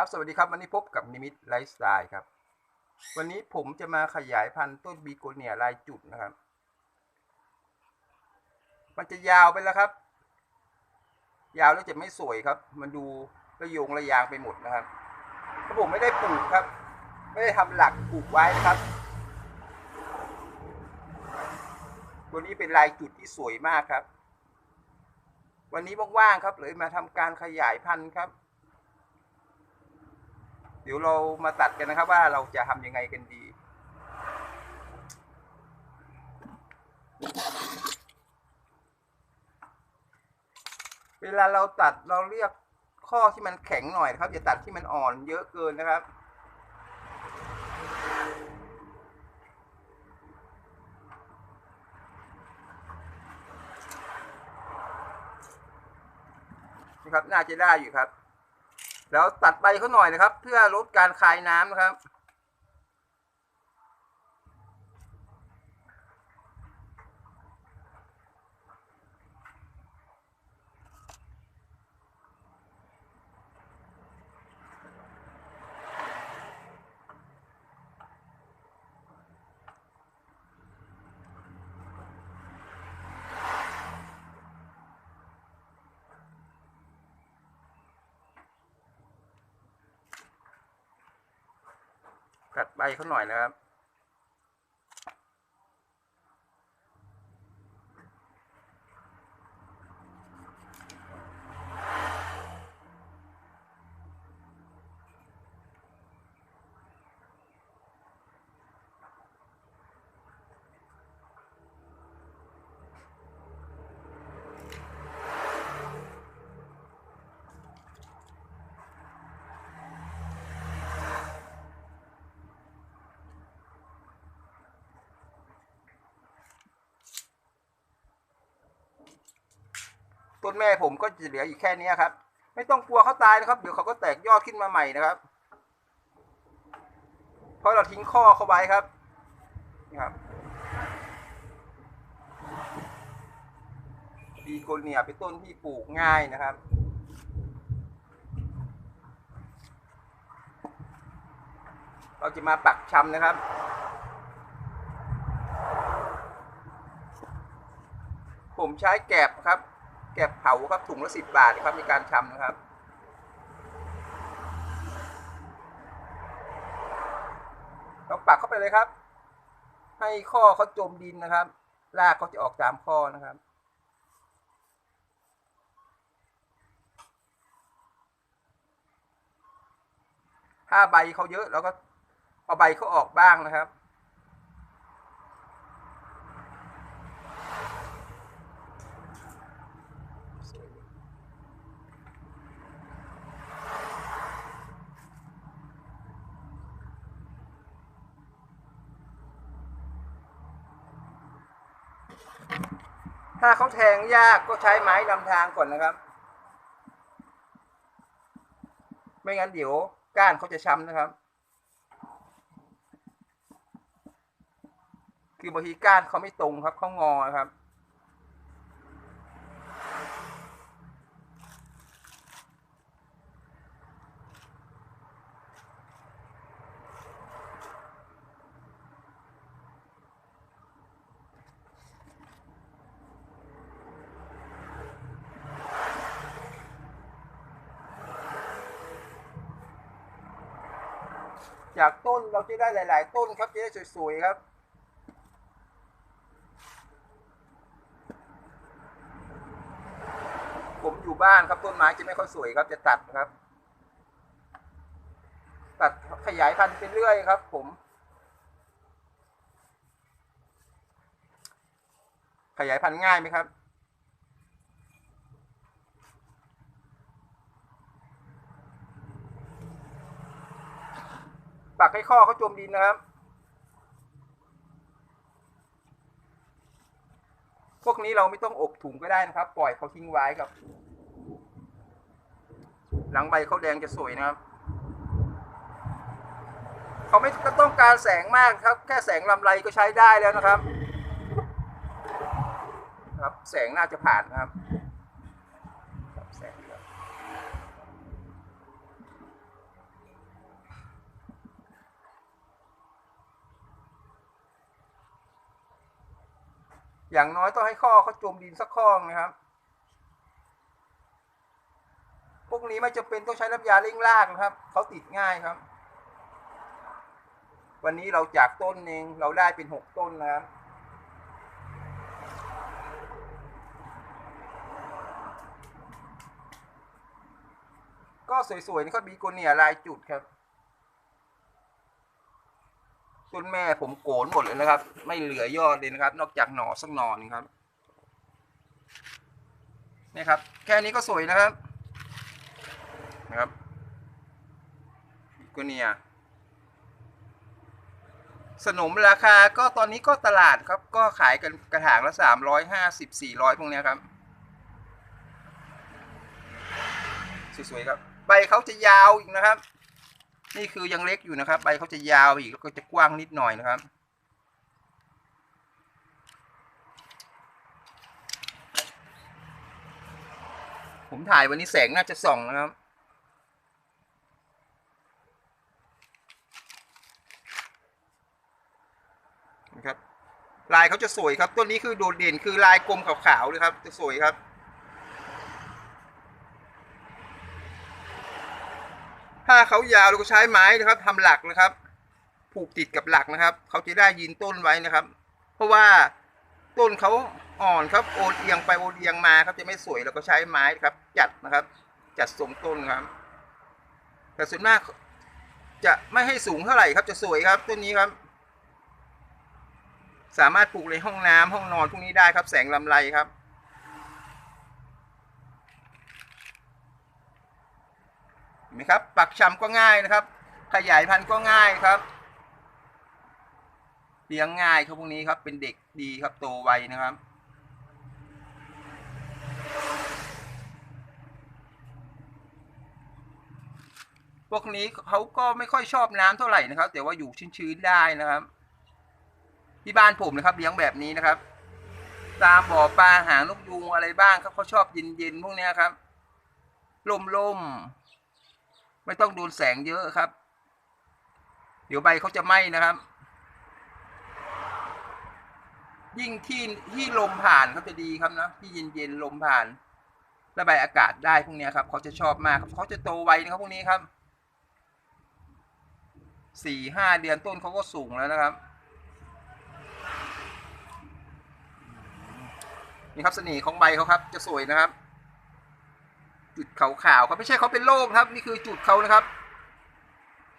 ครับ สวัสดีครับวันนี้พบกับนิมิตไลฟ์สไตล์ครับ วันนี้ผมจะมาขยายพันธุ์ต้นบีโกเนียลายจุดนะครับ มันจะยาวไปแล้วครับ ยาวแล้วจะไม่สวยครับ มันดูระยงระยางไปหมดนะครับเพราะผมไม่ได้ปลูกครับ ไม่ได้ทำหลักปลูกไว้นะครับ ตัวนี้เป็นลายจุดที่สวยมากครับ วันนี้ว่างๆครับเลยมาทำการขยายพันธุ์ครับ ดี๋ยวเรามาตัดกันนะครับว่าเราจะทำยังไงกันดีเวลาเราตัดเราเรียกข้อที่มันแข็งหน่อยครับอย่าตัดที่มันอ่อนเยอะเกินนะครับ นะครับน่าจะได้อยู่ครับ แล้วตัดใบเขาหน่อยนะครับ เพื่อลดการคายน้ำนะครับ ตัดใบเขาหน่อยนะครับ ต้นแม่ผมก็จะเหลืออยู่แค่นี้ครับ ไม่ต้องกลัวเขาตายนะครับ เดี๋ยวเขาก็แตกยอดขึ้นมาใหม่นะครับ เพราะเราทิ้งข้อเขาไว้ครับนี่ครับบีโกเนียเป็นต้นที่ปลูกง่ายนะครับเราจะมาปักชำนะครับ ผมใช้แกบครับ แกบเผาครับถุงละสิบบาทครับในการชำนะครับ เราปักเข้าไปเลยครับ ให้ข้อเขาจมดินนะครับรากเขาจะออกตามข้อนะครับถ้าใบเขาเยอะเราก็เอาใบเขาออกบ้างนะครับ ถ้าเขาแทงยากก็ใช้ไม้นำทางก่อนนะครับ ไม่งั้นเดี๋ยวก้านเขาจะช้ำนะครับ คือบางทีก้านเขาไม่ตรงครับเขางอครับ จากต้นเราจะได้หลาย ๆ ต้นครับจะได้สวย ๆ ครับผมอยู่บ้านครับต้นไม้จะไม่ค่อยสวยครับจะตัดครับ ตัดขยายพันธุ์ไปเรื่อยครับ ผม ขยายพันธุ์ง่ายไหมครับ ปักให้ข้อเขาจมดินนะครับ พวกนี้เราไม่ต้องอบถุงก็ได้นะครับ ปล่อยเขาทิ้งไว้ครับ หลังใบเขาแดงจะสวยนะครับเขาไม่ต้องการแสงมากครับ แค่แสงลำไรก็ใช้ได้แล้วนะครับ ครับ แสงน่าจะผ่านนะครับครับแสงเหลือง อย่างน้อยต้องให้ข้อเขาจมดินสักข้อนะครับ พวกนี้ไม่จำเป็นต้องใช้น้ำยาเร่งรากนะครับ เขาติดง่ายครับ วันนี้เราจากต้นเองเราได้เป็นหกต้นนะครับก็สวยๆนี่เขาบีโกเนียลายจุดครับ ต้นแม่ผมโกนหมดเลยนะครับ ไม่เหลือยอดเลยนะครับ นอกจากหน่อสักหน่อหนึงครับนี่ครับ แค่นี้ก็สวยนะครับนะครับบีโกเนียสนมราคาก็ตอนนี้ก็ตลาดครับ ก็ขายกันกระถางละสามร้อยห้าสิบสี่ร้อยพวกเนี้ยครับ สวยๆครับ ใบเขาจะยาวอีกนะครับ นี่คือยังเล็กอยู่นะครับ ใบเขาจะยาวอีกแล้วก็จะกว้างนิดหน่อยนะครับ ผมถ่ายวันนี้แสงน่าจะส่องนะครับนะครับ ลายเขาจะสวยครับ ต้นนี้คือโดดเด่นคือลายกลมขาวๆเลยครับ จะสวยครับ ถ้าเขายาวเราก็ใช้ไม้นะครับทำหลักนะครับ ผูกติดกับหลักนะครับ เขาจะได้ยืนต้นไว้นะครับ เพราะว่าต้นเขาอ่อนครับโอนเอียงไปโอนเอียงมาครับจะไม่สวยเราก็ใช้ไม้ครับ จัดนะครับ จัดทรงต้นครับ แต่ส่วนมากจะไม่ให้สูงเท่าไหร่ครับ จะสวยครับต้นนี้ครับ สามารถปลูกในห้องน้ำห้องนอนพวกนี้ได้ครับ แสงลำไรครับ เห็น ไหมครับ ปักชำก็ง่ายนะครับ ขยายพันธุ์ก็ง่ายครับเลี้ยงง่ายครับพวกนี้ครับเป็นเด็กดีครับโตไวนะครับ พวกนี้เขาก็ไม่ค่อยชอบน้ำเท่าไหร่นะครับ แต่ว่าอยู่ชื้นๆได้นะครับ ที่บ้านผมนะครับ เลี้ยงแบบนี้นะครับ ตามบ่อปลาหางนกยูงอะไรบ้างครับเขาชอบเย็นๆพวกเนี้ยครับล่มๆ ไม่ต้องโดนแสงเยอะครับ เดี๋ยวใบเขาจะไหม้นะครับ ยิ่งที่ที่ลมผ่านเขาจะดีครับนะที่เย็นๆลมผ่านระบายอากาศได้พวกนี้ครับเขาจะชอบมากเขาจะโตไวนะครับพวกนี้ครับสี่ห้าเดือนต้นเขาก็สูงแล้วนะครับนี่ครับเสน่ห์ของใบเขาครับ จะสวยนะครับ จุดขาวๆครับไม่ใช่เขาเป็นโรคครับ นี่คือจุดเขานะครับ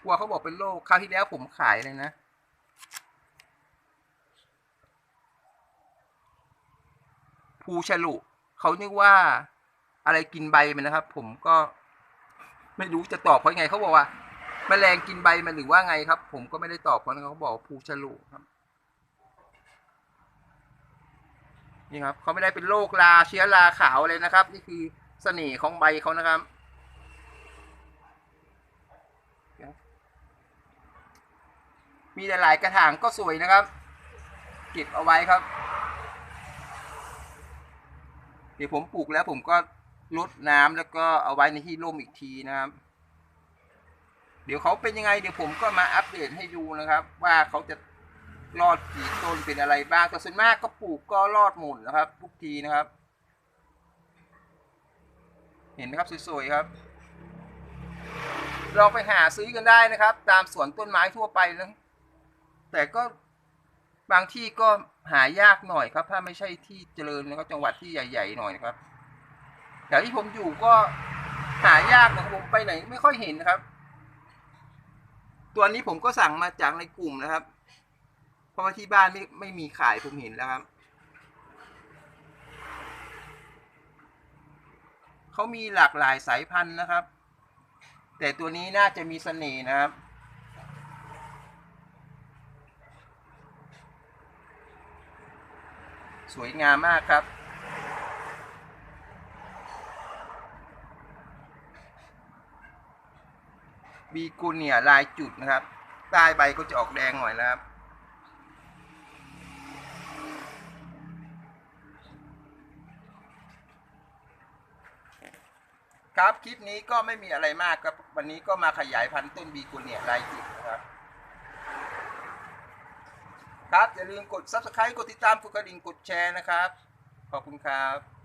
กลัวเขาบอกเป็นโรคคราวที่แล้วผมขายเลยนะภูฉลุเขาเนึกว่าอะไรกินใบมันนะครับ ผมก็ไม่รู้จะตอบเขาไงเขาบอกว่า แมลงกินใบมันหรือว่าไงครับ ผมก็ไม่ได้ตอบเขานะเขาบอกภูฉลุครับนี่ครับเขาไม่ได้เป็นโรคราเชื้อราขาวเลยนะครับ นี่คือ เสน่ห์ของใบเขานะครับมีหลายๆกระถางก็สวยนะครับ เก็บเอาไว้ครับ เดี๋ยวผมปลูกแล้วผมก็ลดน้ำแล้วก็เอาไว้ในที่ร่มอีกทีนะครับ เดี๋ยวเขาเป็นยังไง เดี๋ยวผมก็มาอัปเดตให้ดูนะครับ ว่าเขาจะรอดกี่ต้นเป็นอะไรบ้างแต่ส่วนมากก็ปลูกก็รอดหมดนะครับ ทุกทีนะครับ เห็นไหมครับสวยๆครับลองไปหาซื้อกันได้นะครับ ตามสวนต้นไม้ทั่วไปนะแต่ก็บางที่ก็หายากหน่อยครับ ถ้าไม่ใช่ที่เจริญนะครับจังหวัดที่ใหญ่ ๆ หน่อยนะครับแต่ที่ผมอยู่ก็หายากนะครับผมไปไหนไม่ค่อยเห็นนะครับ ตัวนี้ผมก็สั่งมาจากในกลุ่มนะครับ เพราะว่าที่บ้านไม่ไม่มีขายผมเห็นแล้วครับ เขามีหลากหลายสายพันธุ์นะครับ แต่ตัวนี้น่าจะมีเสน่ห์นะครับ สวยงามมากครับบีกุลเนี่ยลายจุดนะครับ ใต้ใบก็จะออกแดงหน่อยนะครับ ครับ คลิปนี้ก็ไม่มีอะไรมากครับ วันนี้ก็มาขยายพันธุ์ต้นบีกุลเนี่ยลายจิตนะครับ ครับ อย่าลืมกด subscribe กดติดตามกดกระดิ่งกดแชร์นะครับ ขอบคุณครับ